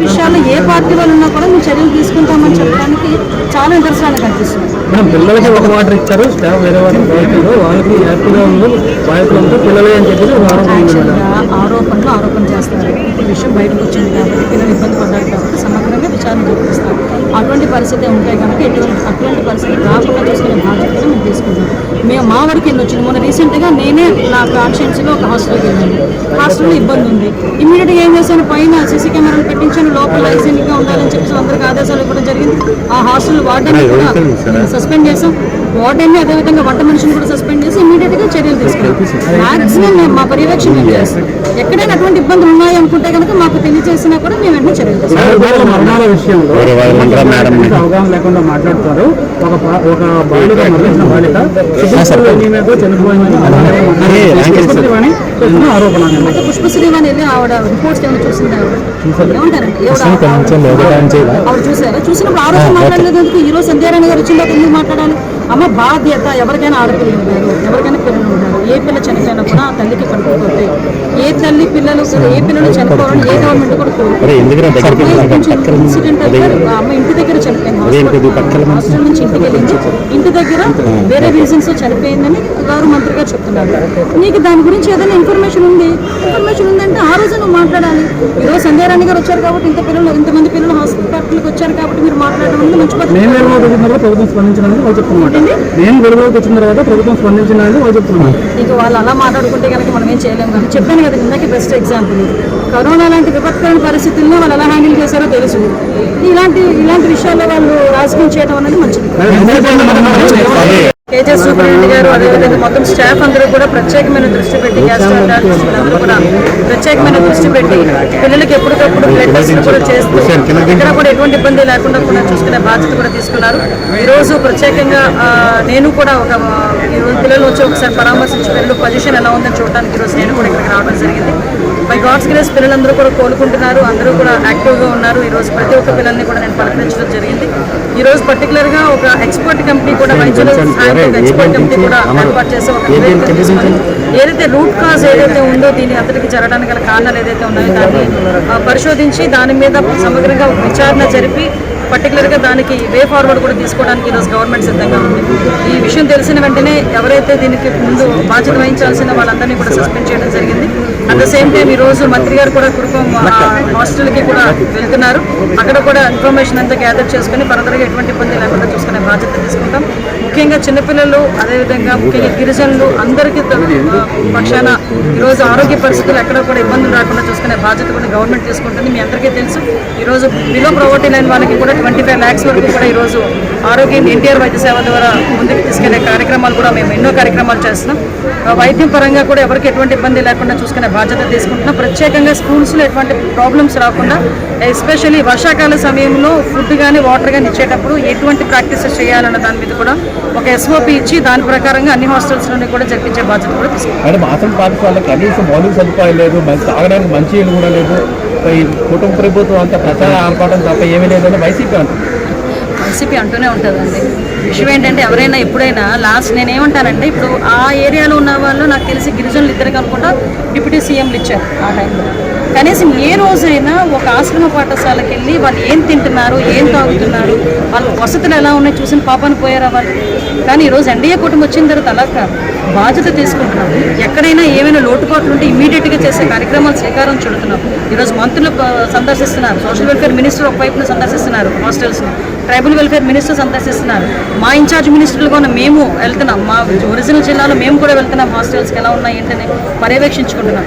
విషయాల్లో ఏ పార్టీ వాళ్ళు ఉన్నా కూడా మేము చర్యలు తీసుకుంటామని చెప్పడానికి చాలా నిదర్శనాలు కనిపిస్తుంది మేడం పిల్లలకి ఒక వాటర్ ఇచ్చారు. స్టాఫ్ వేరే వాటర్ వాళ్ళకి హ్యాపీగా ఉంది బాధితులంతా పిల్లలే అని యాక్చువల్గా ఆరోపణలు ఆరోపణ చేస్తారు. ఇప్పుడు విషయం బయటకు వచ్చింది కాబట్టి పిల్లలు ఇబ్బంది పడ్డారు కాబట్టి సమగ్రంగా విచారణ అటువంటి పరిస్థితి ఉంటాయి కనుక ఎటువంటి అటువంటి పరిస్థితి రాకుండా చూసుకునే బాధ్యత మేము తీసుకుంటాం. మేము మా వరకు ఎన్ని వచ్చింది? మొన్న రీసెంట్గా నేనే నా కాన్షియన్స్లో ఒక హాస్టల్కి వెళ్ళాను. హాస్టల్లో ఇబ్బంది ఉంది. ఇమీడియట్గా ఏం చేశాను? పైన సీసీ కెమెరాలు పెట్టించాను. లోపల హైజీనిక్గా ఉండాలని చెప్పేసి అందరికీ ఆదేశాలు ఇవ్వడం జరిగింది. ఆ హాస్టల్ వార్డెన్ కూడా సస్పెండ్ చేసాం వార్డెన్ అదేవిధంగా వంట మనిషిని కూడా సస్పెండ్ చేసి ఇమీడియట్గా చర్యలు తీసుకున్నాం. మాక్సిమం మేము మా పర్యవేక్షణ మేము చేస్తాం. ఎక్కడైనా అటువంటి ఇబ్బందులు ఉన్నాయి అనుకుంటే కనుక మాకు తెలియజేసినా కూడా మేము వెంటనే చర్యలు మరణాల విషయంలో అవగాహన లేకుండా మాట్లాడుతారు. ఒక ఒక బాలిక మరణించిన బాలిక చనిపోయిందని ఆరోపణ వెళ్ళి ఆవిడ రిపోర్ట్స్ ఏమైనా చూసింది? ఆవిడ? చూసారా? చూసినప్పుడు ఆ రోజు మాట్లాడలేదు ఎందుకు? ఈ రోజు సంధ్యారాయణ గారు తర్వాత ఎందుకు మాట్లాడాలి? అమ్మ బాధ్యత ఎవరికైనా ఆడపిల్లలు ఉంటారు ఎవరికైనా పిల్లలు ఉంటారు ఏ పిల్ల చనిపోయినా కూడా ఆ తల్లికి పడుకోకపోతే ఏ తల్లి పిల్లలు ఏ పిల్లలు చనిపోవాలని ఏ గవర్నమెంట్ కూడా. ఇన్సిడెంట్ అయితే అమ్మ ఇంటి దగ్గర చనిపోయింది హాస్పిటల్ హాస్టల్ నుంచి ఇంటికి వెళ్ళింది ఇంటి దగ్గర వేరే రీజన్స్ చనిపోయిందని గౌరవ మంత్రి గారు చెప్తున్నారు. నీకు దాని గురించి ఏదైనా ఇన్ఫర్మేషన్ ఉంది? ఇన్ఫర్మేషన్ ఉందంటే ఆ రోజు నువ్వు మాట్లాడాలి. ఈరోజు సంధ్యారాణి గారు వచ్చారు కాబట్టి ఇంత పిల్లలు ఇంతమంది పిల్లలు హాస్పిటల్కి వచ్చారు కాబట్టి మీరు మాట్లాడడం అనేది మంచి పద్ధతి. ప్రభుత్వం స్పందించినది వాళ్ళు చెప్తున్నమాట నేను వెలుగులోకి వచ్చిన తర్వాత ప్రభుత్వం స్పందించినది వాళ్ళు చెప్తున్నారు. ఇక వాళ్ళు అలా మాట్లాడుకుంటే కనుక మనం ఏం చేయలేము కానీ చెప్పాను కదా ఇందాక బెస్ట్ ఎగ్జాంపుల్ కరోనా లాంటి విపత్కరమైన పరిస్థితుల్లో వాళ్ళు ఎలా హ్యాండిల్ చేశారో తెలుసు. ఇలాంటి ఇలాంటి విషయాల్లో వాళ్ళు రాజకీయం చేయడం అనేది మంచిది. కేజీఎస్ సూపరింటెండెంట్ గారు అదేవిధంగా మొత్తం స్టాఫ్ అందరూ కూడా ప్రత్యేకమైన దృష్టి పెట్టి గ్యాస్ అందరూ కూడా ప్రత్యేకమైన దృష్టి పెట్టి పిల్లలకి ఎప్పటికప్పుడు బ్లడ్ టెస్ట్ కూడా చేస్తూ ఇక్కడ కూడా ఎటువంటి ఇబ్బంది లేకుండా కూడా చూసుకునే బాధ్యత కూడా తీసుకున్నారు. ఈ రోజు ప్రత్యేకంగా నేను కూడా ఒక ఈరోజు పిల్లలు వచ్చి ఒకసారి పరామర్శించి పిల్లలు పొజిషన్ ఎలా ఉందని చూడడానికి ఈరోజు రోజు నేను కూడా ఇక్కడికి రావడం జరిగింది. గాడ్స్ గ్రేస్ పిల్లలందరూ కూడా కోలుకుంటున్నారు. అందరూ కూడా యాక్టివ్గా ఉన్నారు. ఈ రోజు ప్రతి ఒక్క పిల్లల్ని కూడా నేను పలకరించడం జరిగింది. ఈ రోజు పర్టికులర్గా ఒక ఎక్స్పర్ట్ కంపెనీ కూడా వైద్యులు ఎక్స్పర్ట్ కంపెనీ కూడా ఏర్పాటు చేసి ఒక ఏదైతే రూట్ కాజ్ ఏదైతే ఉందో దీని అంతటికి జరగడానికి గల కారణాలు ఏదైతే ఉన్నాయో దాన్ని పరిశోధించి దాని మీద సమగ్రంగా విచారణ జరిపి పర్టికులర్గా దానికి వే ఫార్వర్డ్ కూడా తీసుకోవడానికి ఈరోజు గవర్నమెంట్ సిద్ధంగా ఉంది. ఈ విషయం తెలిసిన వెంటనే ఎవరైతే దీనికి ముందు బాధ్యత వహించాల్సిన వాళ్ళందరినీ కూడా సస్పెండ్ చేయడం జరిగింది. అట్ ద సేమ్ టైం ఈరోజు రోజు మంత్రి గారు కూడా కుటుంబం హాస్టల్కి కూడా వెళ్తున్నారు. అక్కడ కూడా ఇన్ఫర్మేషన్ అంతా గ్యాదర్ చేసుకుని ఫర్దర్గా ఎటువంటి ఇబ్బంది లేకుండా చూసుకునే బాధ్యత తీసుకుంటాం. ముఖ్యంగా చిన్నపిల్లలు అదేవిధంగా ముఖ్యంగా గిరిజనులు అందరికీ పక్షాన ఈరోజు ఆరోగ్య పరిస్థితులు ఎక్కడ కూడా ఇబ్బందులు రాకుండా చూసుకునే బాధ్యత కూడా గవర్నమెంట్ తీసుకుంటుంది. మీ అందరికీ తెలుసు ఈరోజు బిలో ప్రవర్టీ లైన్ వాళ్ళకి కూడా ట్వంటీ ఫైవ్ ల్యాక్స్ వరకు కూడా ఈరోజు ఆరోగ్యం ఎన్టీఆర్ వైద్య సేవ ద్వారా ముందుకు తీసుకెళ్ళే కార్యక్రమాలు కూడా మేము ఎన్నో కార్యక్రమాలు చేస్తున్నాం. వైద్యం పరంగా కూడా ఎవరికి ఎటువంటి ఇబ్బంది లేకుండా చూసుకునే బాధ్యత తీసుకుంటున్నాం. ప్రత్యేకంగా స్కూల్స్లో ఎటువంటి ప్రాబ్లమ్స్ రాకుండా ఎస్పెషల్లీ వర్షాకాల సమయంలో ఫుడ్ కానీ వాటర్ కానీ ఇచ్చేటప్పుడు ఎటువంటి ప్రాక్టీసెస్ చేయాలన్న దాని మీద కూడా ఒక ఎస్ఓపి ఇచ్చి దాని ప్రకారంగా అన్ని హాస్టల్స్లోని కూడా జరిపించే బాధ్యత కూడా తీసుకుంటాం ఆసం పాఠశాల కనీసం మౌలిక సదుపాయం లేదు మంచి తాగడానికి మంచి కూడా లేదు. ఈ కుటుంబ ప్రభుత్వం అంతా ప్రచార ఆర్పాటం తప్ప ఏమీ లేదని వైసీపీ అంటుంది. వైసీపీ అంటూనే ఉంటుందండి. విషయం ఏంటంటే ఎవరైనా ఎప్పుడైనా లాస్ట్ నేనేమంటానంటే ఇప్పుడు ఆ ఏరియాలో ఉన్న వాళ్ళు నాకు తెలిసి గిరిజనులు ఇద్దరికి అనుకుంటా డిప్యూటీ సీఎంలు ఇచ్చారు ఆ టైంలో. కనీసం ఏ రోజైనా ఒక ఆశ్రమ పాఠశాలకు వెళ్ళి వాళ్ళు ఏం తింటున్నారు ఏం తాగుతున్నారు వాళ్ళ వసతులు ఎలా ఉన్నాయి చూసిన పాపని పోయారా వాళ్ళు? కానీ ఈరోజు ఎన్డీఏ కుటుంబం వచ్చిన తర్వాత అలా కాదు. బాధ్యత తీసుకుంటున్నాం ఎక్కడైనా ఏమైనా లోటుపాట్లు ఉంటే ఇమీడియట్గా చేసే కార్యక్రమాలు శ్రీకారం చుడుతున్నాం ఈరోజు మంత్రులు సందర్శిస్తున్నారు. సోషల్ వెల్ఫేర్ మినిస్టర్ ఒకవైపున సందర్శిస్తున్నారు హాస్టల్స్ని ట్రైబల్ వెల్ఫేర్ మినిస్టర్ సందర్శిస్తున్నారు. మా ఇన్ఛార్జ్ మినిస్టర్లు కూడా మేము వెళ్తున్నాం. మా ఒరిజినల్ జిల్లాలో మేము కూడా వెళ్తున్నాం. హాస్టల్స్కి ఎలా ఉన్నాయి ఏంటని పర్యవేక్షించుకుంటున్నాం.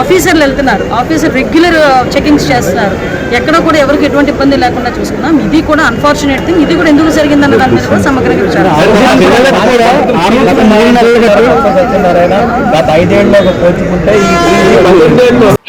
ఆఫీసర్లు వెళ్తున్నారు. ఆఫీసర్ రెగ్యులర్ చెకింగ్స్ చేస్తున్నారు. ఎక్కడ కూడా ఎవరికి ఎటువంటి ఇబ్బంది లేకుండా చూసుకున్నాం ఇది కూడా అన్ఫార్చునేట్ థింగ్ ఇది కూడా ఎందుకు జరిగిందన్న దాని మీద కూడా సమగ్రంగా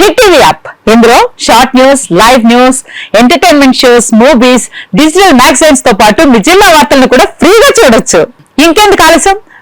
హిట్ టీవీ యాప్. ఇందులో short news live news entertainment shows movies digital మ్యాగజైన్స్తో పాటు మీ జిల్లా వార్తలను కూడా ఫ్రీగా చూడొచ్చు. ఇంకెందుకు ఆలస్యం?